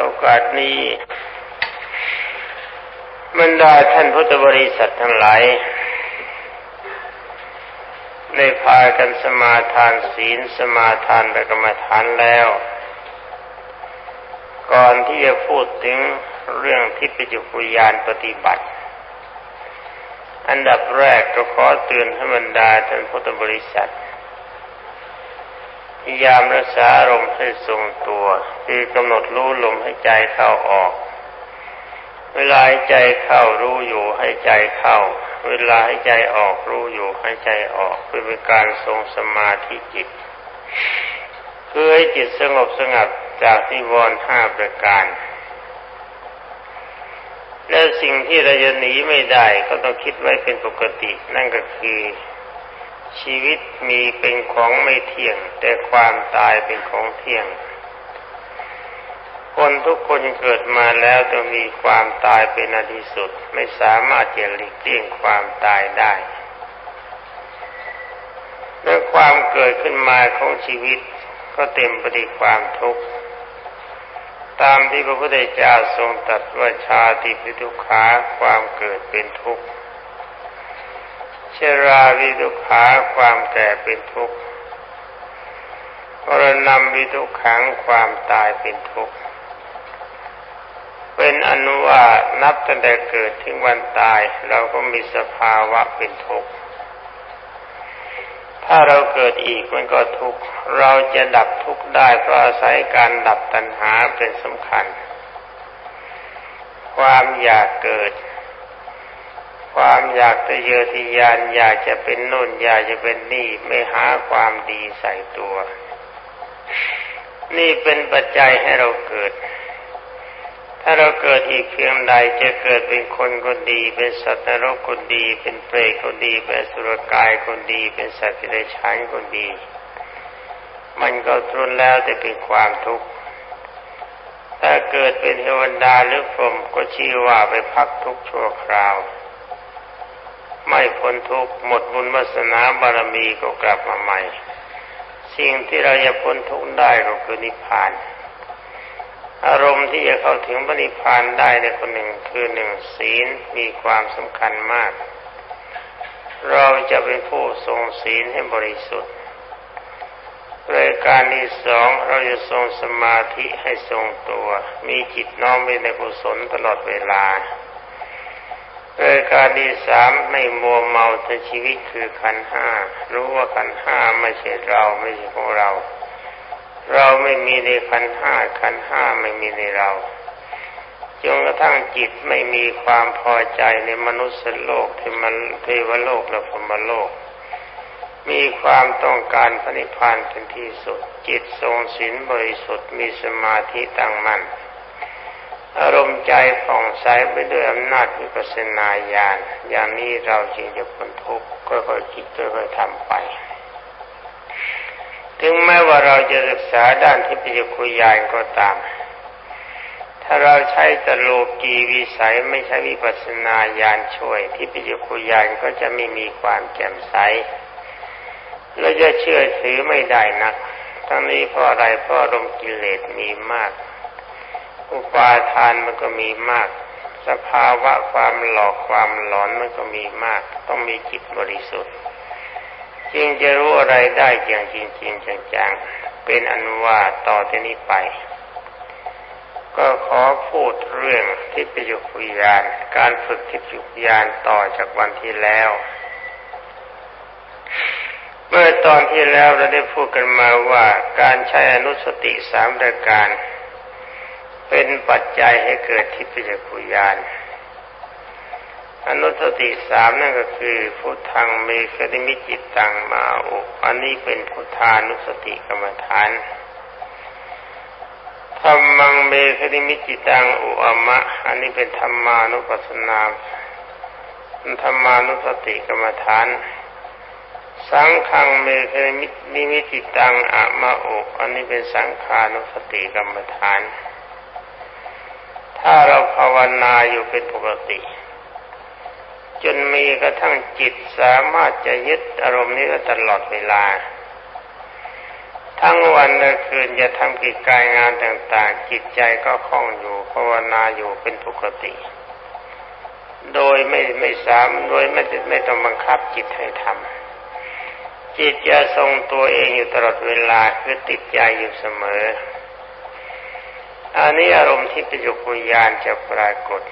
โอกาสนี้บรรดาท่านพุทธบริษัททั้งหลายได้พากันสมาทานศีลสมาทานประกรรมฐานแล้ว ก่อนที่จะพูดถึงเรื่องที่ปิจุกุยานปฏิบัติ อันดับแรกก็ขอเตือนให้บรรดาท่านพุทธบริษัท พยายามรักษาอารมให้ทรงตัว คือกำหนดรู้ลมให้ใจเข้าออก เวลาให้ใจเข้ารู้อยู่ให้ใจเข้า เวลาให้ใจออกรู้อยู่ให้ใจออกเพื่อเป็นการทรงสมาธิจิตเพื่อให้จิตสงบสงัดจากนิวรณ์ห้าประการ และสิ่งที่เราจะหนีไม่ได้ก็ต้องคิดไว้เป็นปกติ นั่นก็คือ ชีวิตมีเป็นของไม่เที่ยง แต่ความตายเป็นของเที่ยง คนทุกคนเกิดมาแล้วต้องมีความตายเป็นอดีสุด ไม่สามารถจะหลีกเลี่ยงความตายได้เมื่อความเกิดขึ้นมาของชีวิตก็เต็มไปด้วยความทุกข์ตามที่พระพุทธเจ้าทรงตรัสว่าชาติปิทุขาความเกิดเป็นทุกข์ ชราวิทุขาความแก่เป็นทุกข์มรณะวิทุขังความตายเป็นทุกข์เป็นอนุว่านับตั้งแต่เกิดถึงวันตาย เราก็มีสภาวะเป็นทุกข์ถ้าเราเกิดอีกมันก็ทุกข์เราจะดับทุกข์ได้ก็อาศัยการดับตัณหาเป็นสำคัญ ความอยากเกิด ความอยากจะเยอทะยานอยากจะเป็นโน่นอยากจะเป็นนี่ไม่หาความดีใส่ตัว นี่เป็นปัจจัยให้เราเกิด ถ้าเราเกิดอีกเพียงใดจะเกิดเป็นคนคนดี เป็นสัตว์นรกคนดี เป็นเปรตคนดี เป็นสุรกายคนดี เป็นสัตว์ที่ได้ฉานคนดี มันก็ทุนแล้วแต่เป็นความทุกข์ถ้าเกิดเป็นเทวดาหรือพรหมก็ชื่อว่าไปพักทุกชั่วคราว ไม่พ้นทุกข์หมดบุญวาสนาบารมีก็กลับมาใหม่ สิ่งที่เราจะพ้นทุกข์ได้ก็คือนิพพาน อารมณ์ที่จะเข้าถึงพระนิพพานได้ในคนหนึ่งคือหนึ่งศีลมีความสำคัญมาก เราจะเป็นผู้ทรงศีลให้บริสุทธิ์รายการที่สองเราจะทรงสมาธิให้ทรงตัว มีจิตน้อมไปในกุศลตลอดเวลา รายการที่สามไม่มัวเมาในชีวิตคือขันห้ารู้ว่าขันห้าไม่ใช่เราไม่ใช่ของเรา เราไม่มีในขันห้าขันห้าไม่มีในเราจนกระทั่งจิตไม่มีความพอใจในมนุษย์โลกเทมันเทวโลกและพรมโลก มีความต้องการพระนิพพานเป็นที่สุด จิตทรงศีลบริสุทธิ์มีสมาธิตั้งมั่น อารมณ์ใจผ่องใสไปด้วยอำนาจวิปัสสนาญาณอย่างนี้เราจึงจะพ้นทุกข์ค่อยๆคิดค่อยๆทำไป ถึงแม้ว่าเราจะศึกษาด้านที่ปิยคุยานก็ตาม ถ้าเราใช้ตโลกีวิสัยไม่ใช้วิปัสสนาญาณช่วย ที่ปิยคุยานก็จะไม่มีความแจ่มใสเราจะเชื่อถือไม่ได้นัก ทั้งนี้เพราะอะไรเพราะอารมณ์กิเลสมีมาก อุปาทานมันก็มีมาก สภาวะความหลอกความหลอนมันก็มีมาก ต้องมีจิตบริสุทธิ์จึงจะรู้อะไรได้อย่างจริงๆจังๆ เป็นอนุวาต่อที่นี้ไป ก็ขอพูดเรื่องทิพยุควิญาณ การฝึกทิพยุควิญาณต่อจากวันที่แล้ว เมื่อตอนที่แล้วเราได้พูดกันมาว่าการใช้อนุสติสามประการ เป็นปัจจัยให้เกิดทิพยคุยาน อนุสติสามนั่นก็คือ พุทธังเมคดิมิจิตตังมาอุอันนี้เป็นพุทธานุสติกรรมฐานธรรมังเมคดิมิจิตังอุอมะ อันนี้เป็นธรรมานุปัสสนาธรรมานุสติกรรมฐาน สังขังเมคดิมิจิตังอะมะอุอันนี้เป็นสังขานุสติกรรมฐาน ถ้าเราภาวนาอยู่เป็นปกติ จนมีกระทั่งจิตสามารถจะยึดอารมณ์นี้ตลอดเวลา ทั้งวันและคืนจะทำกิจการงานต่างๆ จิตใจก็คล่องอยู่ภาวนาอยู่เป็นปกติ โดยไม่ไม่สามโดยไม่ไม่ต้องบังคับจิตให้ทำจิตจะทรงตัวเองอยู่ตลอดเวลาคือติดใจอยู่เสมอ อันนี้อารมณ์ที่ปิจุคุยานจะปรากฏ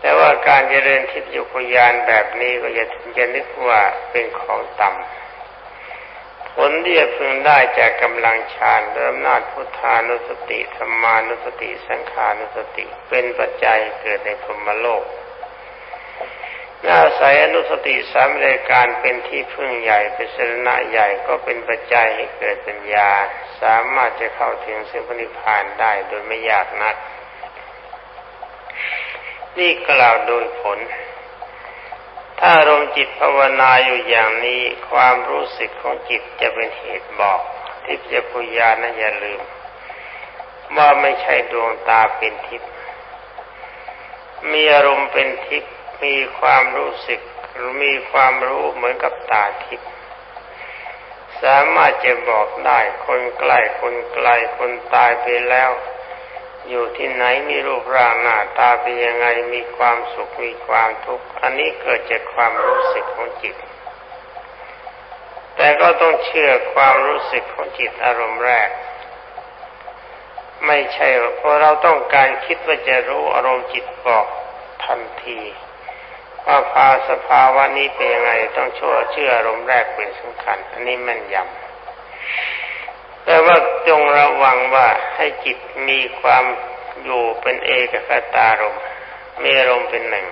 แต่ว่าการเจริญทิพยุคุยานแบบนี้ก็จะจะนึกว่าเป็นของต่ำผลที่จะพึงได้จากกำลังฌานเริ่มนาจพุทธานุสติธรรมานุสติ สังขานุสติ เป็นปัจจัยเกิดในพรมโลก อาศัยอนุสติสามรายการเป็นที่พึ่งใหญ่เป็นสรณะใหญ่ก็เป็นปัจจัยให้เกิดปัญญา สามารถจะเข้าถึงสิ่งพนิพานได้โดยไม่ยากนัก นี่กล่าวโดยผล ถ้าอารมจิตภาวนาอยู่อย่างนี้ความรู้สึกของจิตจะเป็นเหตุบอก ทิพยปุญญานะอย่าลืม ว่าไม่ใช่ดวงตาเป็นทิพย์มีอารมณ์เป็นทิพย์ มีความรู้สึกมีความรู้เหมือนกับตาทิพย์สามารถจะบอกได้คนใกล้คนไกลคนตายไปแล้ว อยู่ที่ไหนมีรูปร่างหน้าตาเป็นยังไงมีความสุขมีความทุกข์อันนี้เกิดจากความรู้สึกของจิต แต่ก็ต้องเชื่อความรู้สึกของจิตอารมณ์แรก ไม่ใช่เพราะเราต้องการคิดว่าจะรู้อารมณ์จิตบอกทันที ว่าภาสภาวะนี้เป็นยังไงต้องชั่วเชื่ออารมณ์แรกเป็นสำคัญ อันนี้ม่นยำแต่ว่าจงระวังว่าให้จิตมีความอยู่เป็นเอกคตารมมีอารมณ์เป็นหนึ่ง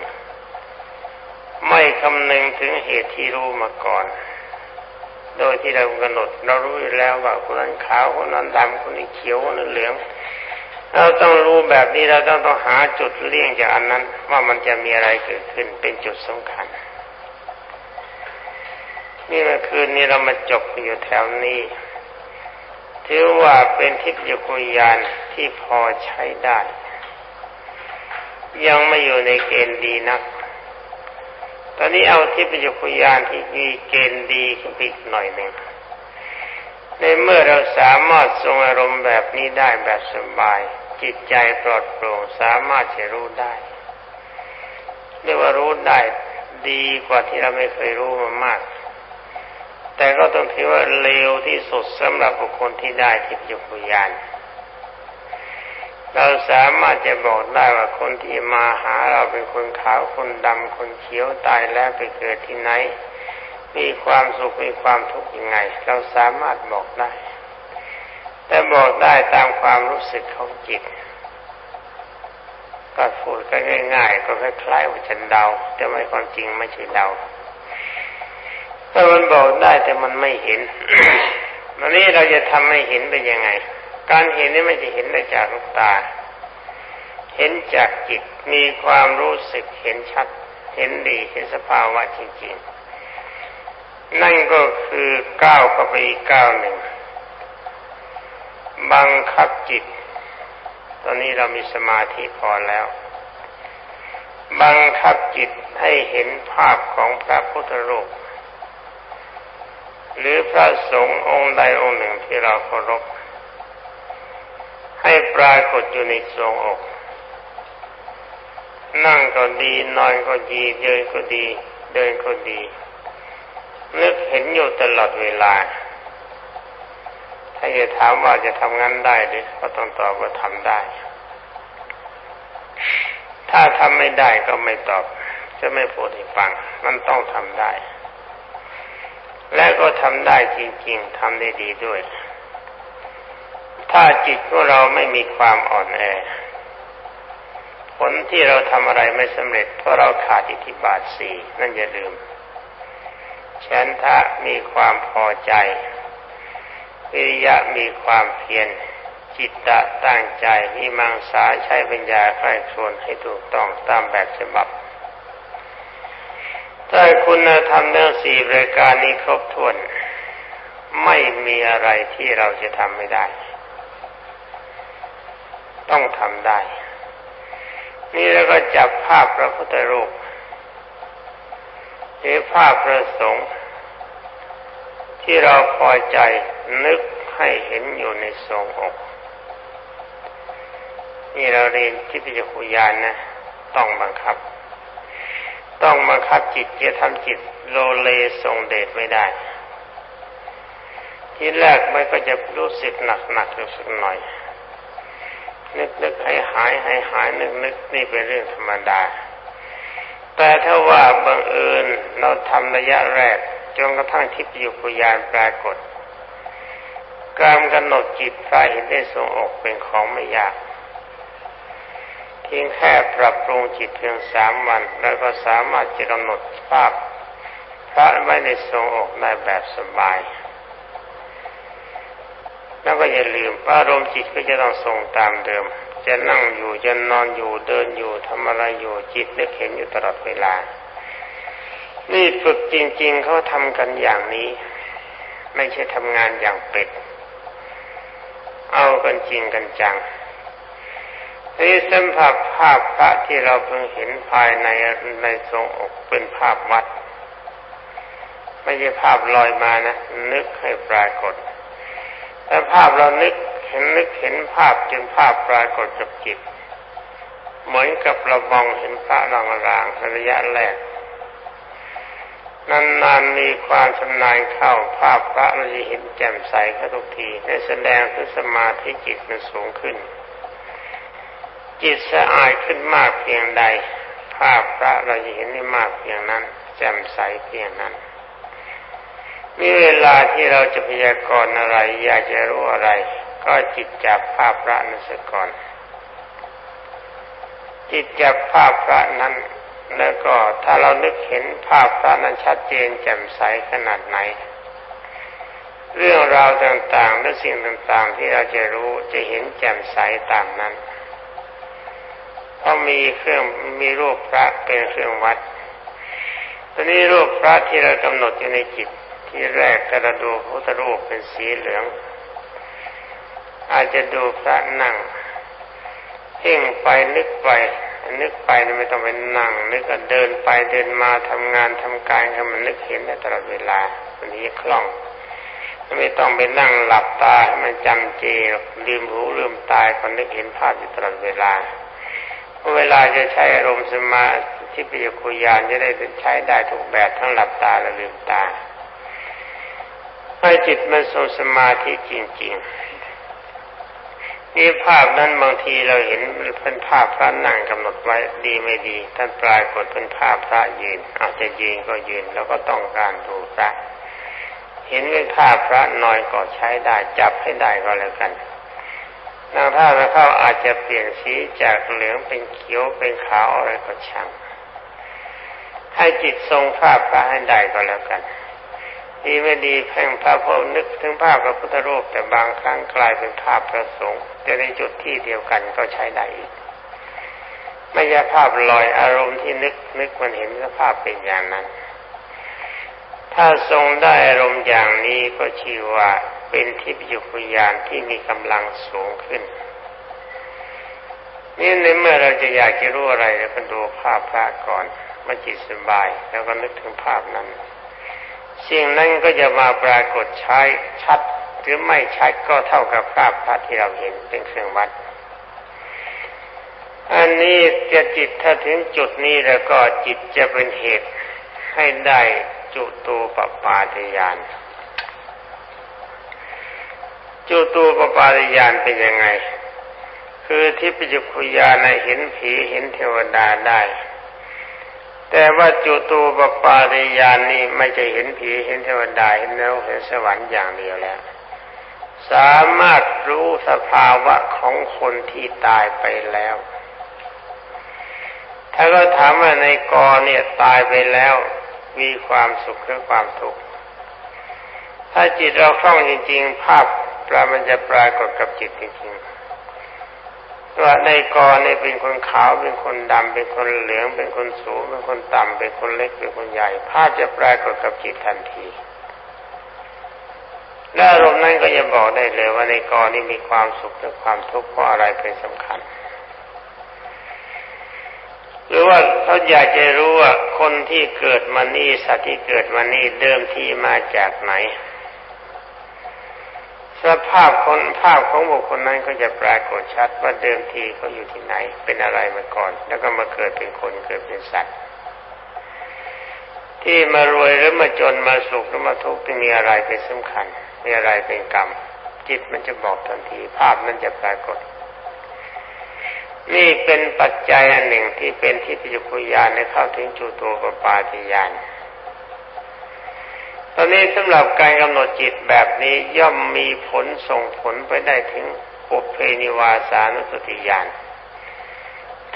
ไม่คำนึงถึงเหตุที่รู้มาก่อน โดยที่เรากำหนดเรารู้แล้วว่าคนนั้นขาวคนนั้นดำคนนี้เขียวคนนั้นเหลือง เราต้องรู้แบบนี้เราต้องต้องหาจุดเลี่ยงจากอันนั้น ว่ามันจะมีอะไรเกิดขึ้นเป็นจุดสำคัญ นี่เมื่อคืนนี้เรามาจบอยู่แถวนี้ ถือว่าเป็นทิพยคุยานที่พอใช้ได้ ยังไม่อยู่ในเกณฑ์ดีนัก ตอนนี้เอาทิพยคุยานที่มีเกณฑ์ดีขึ้นอีกหน่อยหนึ่งในเมื่อเราสามารถทรงอารมณ์แบบนี้ได้แบบสบาย จิตใจปลอดโปร่งสามารถจะรู้ได้เรียกว่ารู้ได้ดีกว่าที่เราไม่เคยรู้มามาก แต่ก็ต้องถือว่าเลวที่สุดสำหรับบุคคลที่ได้ทิพยคุยาน เราสามารถจะบอกได้ว่าคนที่มาหาเราเป็นคนขาวคนดำคนเขียวตายแล้วไปเกิดที่ไหน มีความสุขมีความทุกข์ยังไง เราสามารถบอกได้ แต่บอกได้ตามความรู้สึกของจิต ก็พูดก็ง่าย ๆ ก็คล้ายๆว่าฉันเดา แต่ไม่ความจริงไม่ใช่เดาถ้ามันบอกได้แต่มันไม่เห็นวันนี้เราจะทำให้เห็นเป็นยังไง การเห็นนี่ไม่จะเห็นได้จากลูกตา เห็นจากจิตมีความรู้สึกเห็นชัด เห็นดีเห็นสภาวะจริงๆ นั่นก็คือก้าวเข้าไปอีกก้าวหนึ่ง บังคับจิต ตอนนี้เรามีสมาธิพอแล้ว บังคับจิตให้เห็นภาพของพระพุทธรูปหรือพระสงฆ์องค์ใดองค์หนึ่งที่เราเคารพให้ปรากฏอยู่ในทรงอก นั่งก็ดีนอนก็ดีเดินก็ดี เดินก็ดีนึกเห็นอยู่ตลอดเวลา ถ้าจะถามว่าจะทำงั้นได้หรือก็ต้องตอบว่าทำได้ ถ้าทำไม่ได้ก็ไม่ตอบ จะไม่พูดให้ฟัง มันต้องทำได้ และก็ทำได้จริง ๆทำได้ดีด้วย ถ้าจิตของเราไม่มีความอ่อนแอ ผลที่เราทำอะไรไม่สำเร็จ เพราะเราขาดอิทธิบาทสี่นั่นอย่าลืมฉันทะมีความพอใจ วิริยะมีความเพียรจิตตะตั้งใจมีมังสาใช้ปัญญาใคร่ครวญให้ถูกต้องตามแบบฉบับถ้าคุณธรรมทั้งสี่รายการนี้ครบถ้วน ไม่มีอะไรที่เราจะทำไม่ได้ ต้องทำได้ นี่แล้วก็จับภาพพระพุทธรูปหรือภาพพระสงฆ์ ที่เราพอใจนึกให้เห็นอยู่ในทรงอก นี่เราเรียนทิพยคุยานนะ ต้องบังคับ ต้องบังคับจิตจะทำจิตโลเลทรงเดชไม่ได้ ที่แรกมันก็จะรู้สึกหนักหนักอยู่สักหน่อย นึกนึกให้หายให้หายนึกนึกนี่เป็นเรื่องธรรมดา แต่ถ้าว่าบังเอิญเราทำระยะแรก จนกระทั่งทิพยุคุยานปรากฏการกำหนดจิตพระเห็นได้ทรงอกเป็นของไม่ยากเพียงแค่ปรับปรุงจิตเพียงสามวัน แล้วก็สามารถจะกำหนดภาพพระไว้ในทรงอกได้แบบสบาย แล้วก็อย่าลืมอารมณ์จิตก็จะต้องทรงตามเดิม จะนั่งอยู่จะนอนอยู่เดินอยู่ทำอะไรอยู่จิตนึกเห็นอยู่ตลอดเวลา นี่ฝึกจริง ๆเขาทำกันอย่างนี้ ไม่ใช่ทำงานอย่างเป็ด เอากันจริงกันจังนี่สัมผัสภาพพระที่เราเพิ่งเห็นภายในในทรงอกเป็นภาพวัด ไม่ใช่ภาพลอยมานะ นึกให้ปรากฏถ้าภาพเรานึกเห็นนึกเห็นภาพจนภาพปรากฏกับจิต เหมือนกับเรามองเห็นพระรางรางระยะแรก นานๆมีความชำนาญเข้าภาพพระเราจะเห็นแจ่มใสขึ้นทุกทีได้แสดงถึงสมาธิจิตมันสูงขึ้น จิตสะอาดขึ้นมากเพียงใด ภาพพระเราจะเห็นได้มากเพียงนั้น แจ่มใสเพียงนั้นมีเวลาที่เราจะพยากรณ์อะไร อยากจะรู้อะไร ก็จิตจับภาพพระนั้นสก่อนจิตจับภาพพระนั้น แล้วก็ถ้าเรานึกเห็นภาพพระนั้นชัดเจนแจ่มใสขนาดไหน เรื่องราวต่างๆ และสิ่งต่างๆ ที่เราจะรู้จะเห็นแจ่มใสตามนั้น เพราะมีเครื่องมีรูปพระเป็นเครื่องวัดตอนนี้รูปพระที่เรากำหนดอยู่ในจิตที่แรกก็เราดูพุทธรูปเป็นสีเหลือง อาจจะดูพระนั่งเพ่งไปนึกไป นึกไปไม่ต้องไปนั่งนึกก็เดินไปเดินมาทำงานทำการให้มันนึกเห็นได้ตลอดเวลาวันนี้คล่อง ไม่ต้องไปนั่งหลับตาให้มันจำเจลืมหูลืมตายคนนึกเห็นภาพอยู่ตลอดเวลาเวลาจะใช้อารมณ์สมาธิปิยคุยานจะได้ใช้ได้ทุกแบบทั้งหลับตาและลืมตาให้จิตมันทรงสมาธิจริง ๆ นี่ภาพนั้นบางทีเราเห็นเป็นภาพพระนั่งกำหนดไว้ดีไม่ดี ท่านปลายกดเป็นภาพพระยืน อาจจะยืนก็ยืนแล้วก็ต้องการดูพระเห็นเป็นภาพพระน้อยก็ใช้ได้จับให้ได้ก็แล้วกันนางท่าแล้วเข้าอาจจะเปลี่ยนสีจากเหลืองเป็นเขียวเป็นขาวอะไรก็ช่างให้จิตทรงภาพพระให้ได้ก็แล้วกัน ดีไม่ดีแพ่งพระพนึกถึงภาพพระพุทธรูปแต่บางครั้งกลายเป็นภาพพระสงฆ์แต่ในจุดที่เดียวกันก็ใช้ได้อีกไม่ใช่ภาพลอยอารมณ์ที่นึกนึกมันเห็นสภาพเป็นอย่างนั้น ถ้าทรงได้อารมณ์อย่างนี้ก็ชื่อว่าเป็นทิพยุคุยานที่มีกำลังสูงขึ้นนี่ในเมื่อเราจะอยากจะรู้อะไรเราก็ดูภาพพระก่อนมาจิตสบาย แล้วก็นึกถึงภาพนั้น สิ่งนั้นก็จะมาปรากฏใช้ชัด หรือไม่ชัดก็เท่ากับภาพพระที่เราเห็นเป็นเครื่องวัด อันนี้จะจิตถ้าถึงจุดนี้แล้วก็จิตจะเป็นเหตุให้ได้จุตูปปาตยานจุตูปปาตยานเป็นยังไง คือที่ปิจุคุยาในเห็นผีเห็นเทวดาได้ แต่ว่าจุตูปปาริยานนี่ไม่จะเห็นผีเห็นเทวดาเห็นแล้วเห็นสวรรค์อย่างเดียวแล้ว สามารถรู้สภาวะของคนที่ตายไปแล้ว ถ้าก็ถามว่าในกอเนี่ยตายไปแล้ว มีความสุขหรือความทุกข์ถ้าจิตเราคล่องจริง ๆ ภาพปรามันจะปรากฏกับจิตจริง ว่าในกอเนี่ยเป็นคนขาวเป็นคนดำเป็นคนเหลือง เป็นคนสูง เป็นคนต่ำเป็นคนเล็กเป็นคนใหญ่ ภาพจะปรากฏกับจิตทันทีและอารมณ์นั้นก็จะบอกได้เลยว่าในกอนี้มีความสุขหรือความทุกข์เพราะอะไรเป็นสำคัญ หรือว่าเขาอยากจะรู้ว่าคนที่เกิดมานี่สัตว์ที่เกิดมานี่เดิมที่มาจากไหน สภาพคนภาพของบุคคลนั้นก็จะปรากฏชัดว่าเดิมทีเขาอยู่ที่ไหน เป็นอะไรมาก่อน แล้วก็มาเกิดเป็นคนเกิดเป็นสัตว์ ที่มารวยหรือมาจนมาสุขหรือมาทุกข์ที่มีอะไรเป็นสำคัญ มีอะไรเป็นกรรม จิตมันจะบอกทันที ภาพมันจะปรากฏ นี่เป็นปัจจัยอันหนึ่งที่เป็นที่ปิจุกุยานในเข้าถึงจุตูปปาติยาน ตอนนี้สำหรับการกำหนดจิตแบบนี้ย่อมมีผลส่งผลไปได้ถึงปุเพนิวาสานุสติญาณ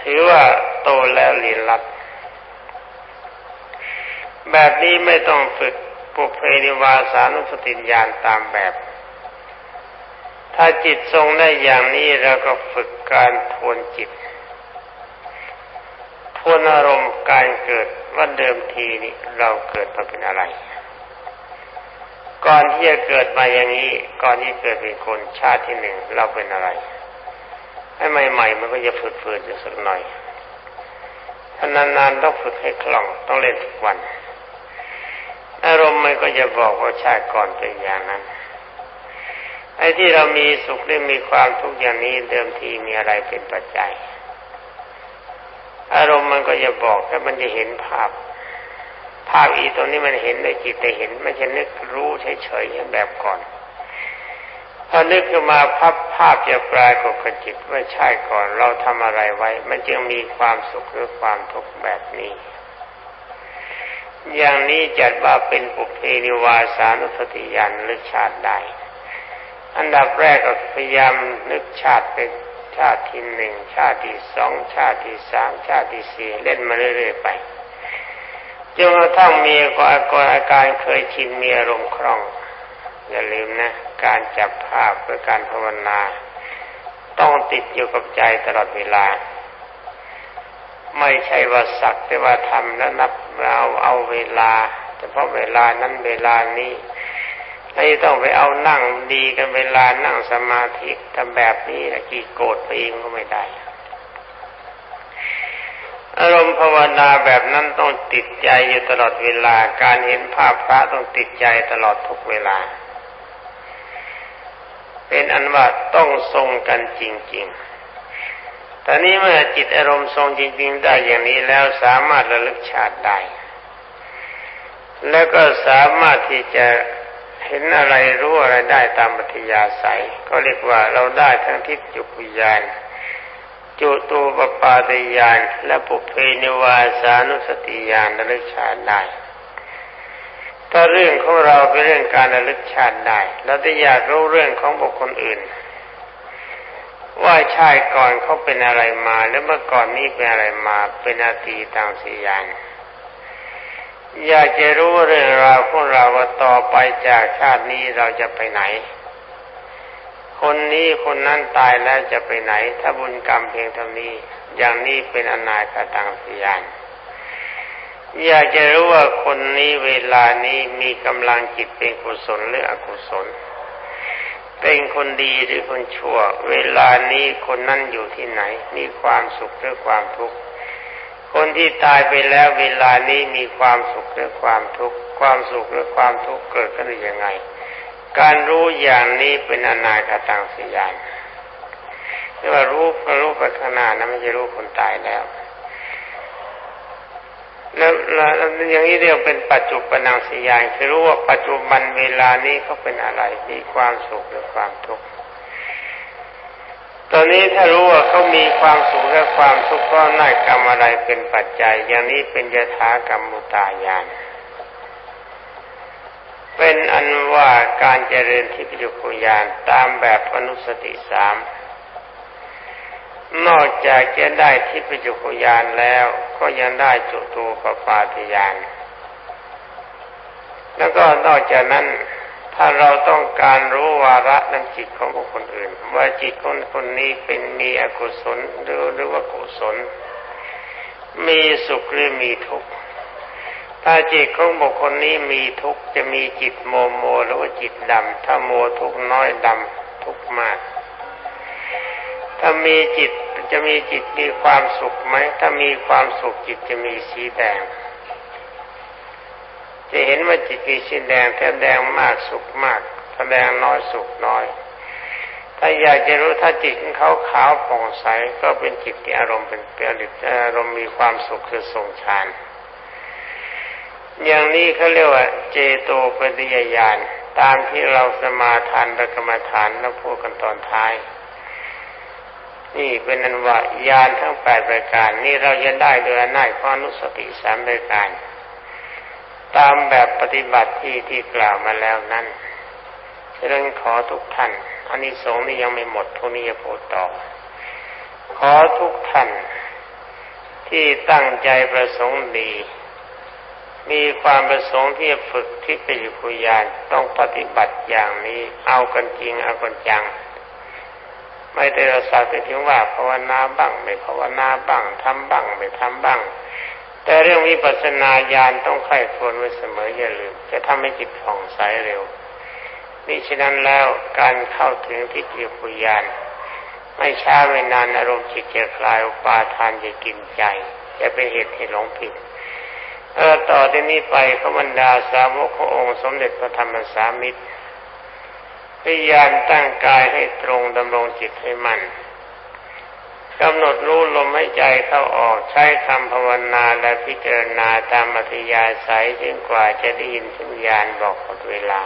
ถือว่าโตแล้วเรียนรับ แบบนี้ไม่ต้องฝึกปุเพนิวาสานุสติญาณตามแบบ ถ้าจิตทรงได้อย่างนี้เราก็ฝึกการทวนจิตทวนอารมณ์การเกิดว่าเดิมทีนี้เราเกิดมาเป็นอะไร ก่อนที่จะเกิดมาอย่างนี้ ก่อนที่เกิดเป็นคนชาติที่หนึ่งเราเป็นอะไร ให้ใหม่ๆมันก็จะฝืดๆอยู่สักหน่อยถ้านานๆต้องฝึกให้คล่องต้องเล่นทุกวัน อารมณ์มันก็จะบอกว่าชาติก่อนเป็นอย่างนั้นไอ้ที่เรามีสุขได้มีความทุกข์อย่างนี้เดิมทีมีอะไรเป็นปัจจัย อารมณ์มันก็จะบอกแต่มันจะเห็นภาพ ภาพอีตรงนี้มันเห็นในจิตแต่เห็นไม่ใช่นึกรู้เฉยๆแบบก่อนพอนึกขึ้นมาพับภาพจะปรากฏกับจิตว่าใช่ก่อน เราทำอะไรไว้ มันจึงมีความสุขหรือความทุกข์แบบนี้ อย่างนี้จัดว่าเป็นปุเพนิวาสานุสติญาณหรือชาติใดอันดับแรกก็พยายามนึกชาติเป็นชาติที่หนึ่งชาติที่สองชาติที่สามชาติที่สี่เล่นมาเรื่อยๆไป จนกระทั่งมีอาการเคยชินมีอารมณ์คล่อง อย่าลืมนะ การจับภาพเพื่อการภาวนา ต้องติดอยู่กับใจตลอดเวลา ไม่ใช่ว่าสักแต่ว่าทำแล้วนับเอาเอาเวลาเฉพาะเวลานั้นเวลานี้ไม่ต้องไปเอานั่งดีกันเวลานั่งสมาธิทำแบบนี้นะกี่โกรธไปเองก็ไม่ได้ อารมณ์ภาวนาแบบนั้นต้องติดใจอยู่ตลอดเวลา การเห็นภาพพระต้องติดใจตลอดทุกเวลา เป็นอันว่าต้องทรงกันจริง ๆ ตอนนี้เมื่อจิตอารมณ์ทรงจริง ๆ ได้อย่างนี้แล้วสามารถระลึกชาติได้ แล้วก็สามารถที่จะเห็นอะไรรู้อะไรได้ตามปัทยาศัย ก็เรียกว่าเราได้ทั้งทิพย์จุกุยาน จุตูปปาติยานและปุเพนิวาสานุสติยานระลึกชาติได้ถ้าเรื่องของเราเป็นเรื่องการระลึกชาติได้เราจะอยากรู้เรื่องของบุคคลอื่น ว่าชายก่อนเขาเป็นอะไรมาแล้วเมื่อก่อนนี้เป็นอะไรมาเป็นอาตีตางสียานอยากจะรู้เรื่องราวของเราว่าต่อไปจากชาตินี้เราจะไปไหน คนนี้คนนั้นตายแล้วจะไปไหน ถ้าบุญกรรมเพียงเท่านี้ อย่างนี้เป็นอนาคตังสียานอยากจะรู้ว่าคนนี้เวลานี้มีกำลังจิตเป็นกุศลหรืออกุศล เป็นคนดีหรือคนชั่ว เวลานี้คนนั้นอยู่ที่ไหน มีความสุขหรือความทุกข์ คนที่ตายไปแล้วเวลานี้มีความสุขหรือความทุกข์ ความสุขหรือความทุกข์เกิดขึ้นยังไง การรู้อย่างนี้เป็นอนาคตังสยานเรียกว่ารู้รู้ไปข้างหน้านะไม่ใช่รู้คนตายแล้ว แล้วอย่างนี้เรียกเป็นปัจจุบันังสยานคือรู้ว่าปัจจุบันเวลานี้เขาเป็นอะไรมีความสุขหรือความทุกข์ตอนนี้ถ้ารู้ว่าเขามีความสุขและความทุกข์ก็น่ากรรมอะไรเป็นปัจจัย อย่างนี้เป็นยถากรรมุตายาน เป็นอันว่าการเจริญทิพยุคุยานตามแบบอนุสติสาม นอกจากจะได้ทิพยุคุยานแล้ว ก็ยังได้จุตูปปาติยาน แล้วก็นอกจากนั้นถ้าเราต้องการรู้วาระน้ำจิตของบุคคลอื่น ว่าจิตคนคนนี้เป็นมีอกุศลหรือหรือว่ากุศล มีสุขหรือมีทุกข์ ถ้าจิตของบุคคลนี้มีทุกจะมีจิตโมโมหรือว่าจิตดำถ้าโมทุกน้อยดำทุกมาก ถ้ามีจิตจะมีจิตมีความสุขไหมถ้ามีความสุขจิตจะมีสีแดง จะเห็นว่าจิตมีสีแดงถ้าแดงมากสุขมากถ้าแดงน้อยสุขน้อย ถ้าอยากจะรู้ถ้าจิตเขาขาวผ่องใสก็เป็นจิตที่อารมณ์เป็นเปริตอารมณ์มีความสุขคือทรงฌาน อย่างนี้เขาเรียกว่า เจโตปฏิยญาณตามที่เราสมาทานระกรรมฐานแล้วพูดกันตอนท้าย นี่เป็นนันว่ายานทั้งแปดประการ นี่เราจะได้โดยอำนาจของอนุสติสามประการ ตามแบบปฏิบัติที่ที่กล่าวมาแล้วนั้นฉะนั้นขอทุกท่านอันนี้สงนี่ยังไม่หมดทุนี้จะพูดต่อ ขอทุกท่านที่ตั้งใจประสงค์ดี มีความประสงค์ที่จะฝึกที่ปยุคุยานต้องปฏิบัติอย่างนี้ เอากันจริงเอากันจัง ไม่ได้เราสักแต่เพียงว่าภาวนาบ้างไม่ภาวนาบ้างทำบ้างไม่ทำบ้าง แต่เรื่องวิปัสสนาญาณต้องไข้ควรไว้เสมออย่าลืมจะทำให้จิตผ่องใสเร็วนี่ฉะนั้นแล้วการเข้าถึงทิฏฐิปุญานไม่ช้าไม่นานอารมณ์จิตจะคลายอุปาทานจะกินใจ จะเป็นเหตุให้หลงผิด เออต่อที่นี้ไปขบรรดาสาวกขององค์สมเด็จพระธรรมสามิตรพยายามตั้งกายให้ตรงดำรงจิตให้มัน่นกำหนดรู้ลมหายใจเข้าออกใช้คำภาวนาและพิจารณาตามอัธยาศัยจนกว่าจะได้ยินสัญญาณบอกหมดเวลา